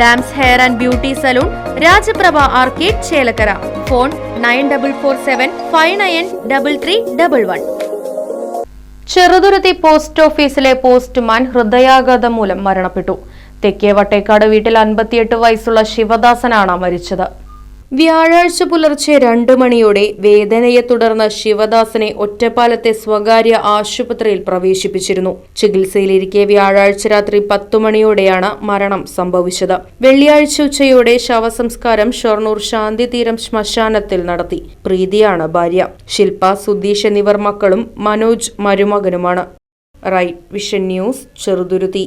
Dams hair and beauty salon Rajaprabha arcade Chelakkara. Phone nine double four seven five nine double three double one. Cheruthuruthy post ഓഫീസിലെ postman ഹൃദയാഘാതം മൂലം മരണപ്പെട്ടു. തെക്കേ വട്ടേക്കാട് വീട്ടിൽ അൻപത്തിയെട്ട് വയസ്സുള്ള ശിവദാസനാണ് മരിച്ചത്. വ്യാഴാഴ്ച പുലർച്ചെ രണ്ടു മണിയോടെ വേദനയെ തുടർന്ന് ശിവദാസനെ ഒറ്റപ്പാലത്തെ സ്വകാര്യ ആശുപത്രിയിൽ പ്രവേശിപ്പിച്ചിരുന്നു. ചികിത്സയിലിരിക്കെ വ്യാഴാഴ്ച രാത്രി പത്തു മണിയോടെയാണ് മരണം സംഭവിച്ചത്. വെള്ളിയാഴ്ച ഉച്ചയോടെ ശവസംസ്കാരം ഷൊർണൂർ ശാന്തിതീരം ശ്മശാനത്തിൽ നടത്തി. പ്രീതിയാണ് ഭാര്യ. ശില്പ സുധീഷ് എന്നിവർ മക്കളും Manoj മരുമകനുമാണ്. Right vision news Cheruthuruthy.